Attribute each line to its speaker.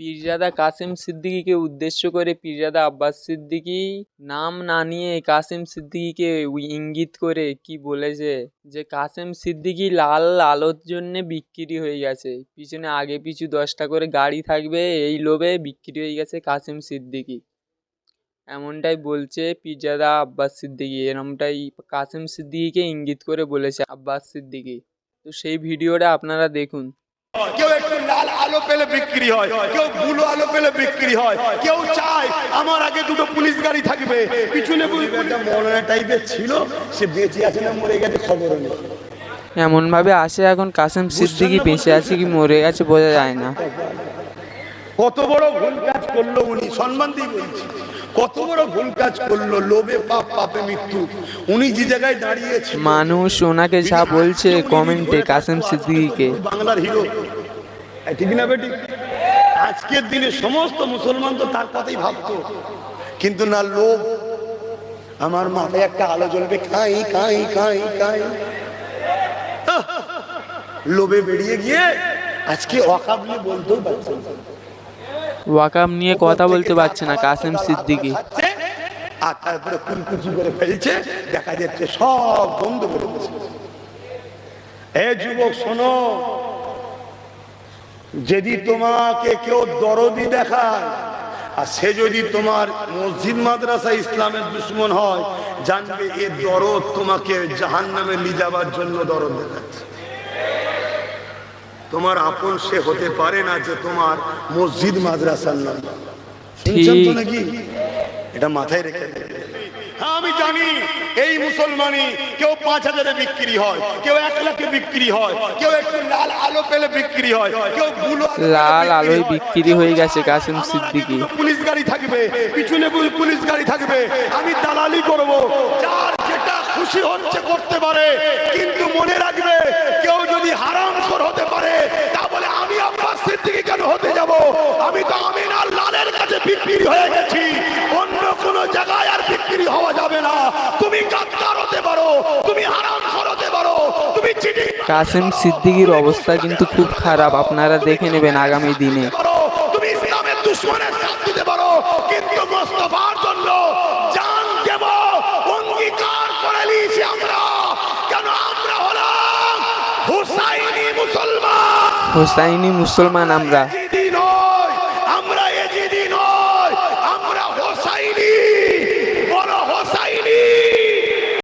Speaker 1: পীরজাদা কাসেম সিদ্দিকীকে উদ্দেশ্য করে পীরজাদা আব্বাস সিদ্দিকী নাম না নিয়ে কাসেম সিদ্দিকীকে ইঙ্গিত করে কি বলেছে যে কাসেম সিদ্দিকী লাল আলোর জন্যে বিক্রি হয়ে গেছে। পিছনে আগে পিছু দশটা করে গাড়ি থাকবে, এই লোভে বিক্রি হয়ে গেছে কাসেম সিদ্দিকি। এমনটাই বলছে পীরজাদা আব্বাস সিদ্দিকী। এরমটাই কাসেম সিদ্দিকীকে ইঙ্গিত করে বলেছে আব্বাস সিদ্দিকী। তো সেই ভিডিওটা আপনারা দেখুন।
Speaker 2: কেউ একটু লাল আলো পেলে বিক্রি হয়। কেউ বুলো আলো পেলে বিক্রি হয়। কেউ চায় আমার আগে দুটো পুলিশ গাড়ি থাকবে। পিছনে মৌলানা টাইপের ছিল সে বেঁচে আছে না মরে গেছে খবর নেই।
Speaker 1: এমনভাবে আসে এখন কাসেম সিদ্দিকী বেঁচে আছে কি মরে গেছে বোঝা যায় না।
Speaker 2: কত বড় ভুল কাজ করল উনি সম্মান দিয়ে বলছি। কত বড় ভুল কাজ করল লোভে পাপ পাপে মৃত্যু। উনি যে জায়গায় দাঁড়িয়েছে
Speaker 1: মানুষ ওনাকে যা বলছে কমেন্টে কাসেম সিদ্দিকীকে।
Speaker 2: বাংলার হিরো। ঠিক না বেটি? আজকের দিনে সমস্ত মুসলমান তো তার কথাই ভাবতো। কিন্তু না লোভ। আমার মাথায় একটা আলো জ্বলবে কাই কাই কাই কাই লোভে বেরিয়ে গিয়ে আজকে অকাবলি বলতেও পারছে না।
Speaker 1: ওয়াকাম নিয়ে কথা বলতে পারছে না কাসেম সিদ্দিকী।
Speaker 2: আর তারপরে কুলকুচি করে ফেলছে দেখা যাচ্ছে সব বন্ধ করে এ যুবক শোনো যদি তোমাকে কেউ দরদি দেখায় আর সে যদি তোমার মসজিদ মাদ্রাসা ইসলামের দুশ্মন হয় জানবে এ দরদ তোমাকে জাহান নামে নিয়ে যাবার জন্য দরদ দেখাচ্ছে। তোমার আপন সে হতে পারে না যে তোমার মসজিদ মাদ্রাসার নাম। শুনছেন তো নাকি? এটা মাথায় রেখে। হ্যাঁ আমি জানি। এই মুসলমানি কেউ পাঁচ হাজারে বিক্রি হয় কেউ এক লাখে বিক্রি হয় কেউ একটু লাল আলো পেলে বিক্রি হয় কেউ আলো পেলে
Speaker 1: লাল আলোয় বিক্রি হয়ে গেছে কাসেম সিদ্দিকী।
Speaker 2: পুলিশ গাড়ি থাকবে পিছনে পুলিশ গাড়ি থাকবে আমি দালালি করব। যার যেটা খুশি হচ্ছে করতে পারে কিন্তু মনে রাখবে কেউ যদি হারাম হতে পারে তা বলে আমি আব্বাস সিদ্দিকী কেন হতে যাব? আমি তো আমিনার লালের কাছে বিক্রি হয়ে গেছি অন্য কোন জায়গায় আর বিক্রি হওয়া যাবে না তুমি গাদ্দার হতে পারো তুমি হারাম পারো তুমি চিটিং
Speaker 1: কাসেম সিদ্দিকীর অবস্থা কিন্তু খুব খারাপ আপনারা দেখে নেবেন আগামী দিনে।
Speaker 2: তুমি ইসলামের দুশ্মনের সাথ দিতে পারো। কিন্তু মোস্তফার জন্য জান দেব অঙ্গীকার করে নিয়েছি আমরা। কেন আমরা হলাম হুসাইনি মুসলমান?
Speaker 1: হোসাইনি মুসলমান আমরা।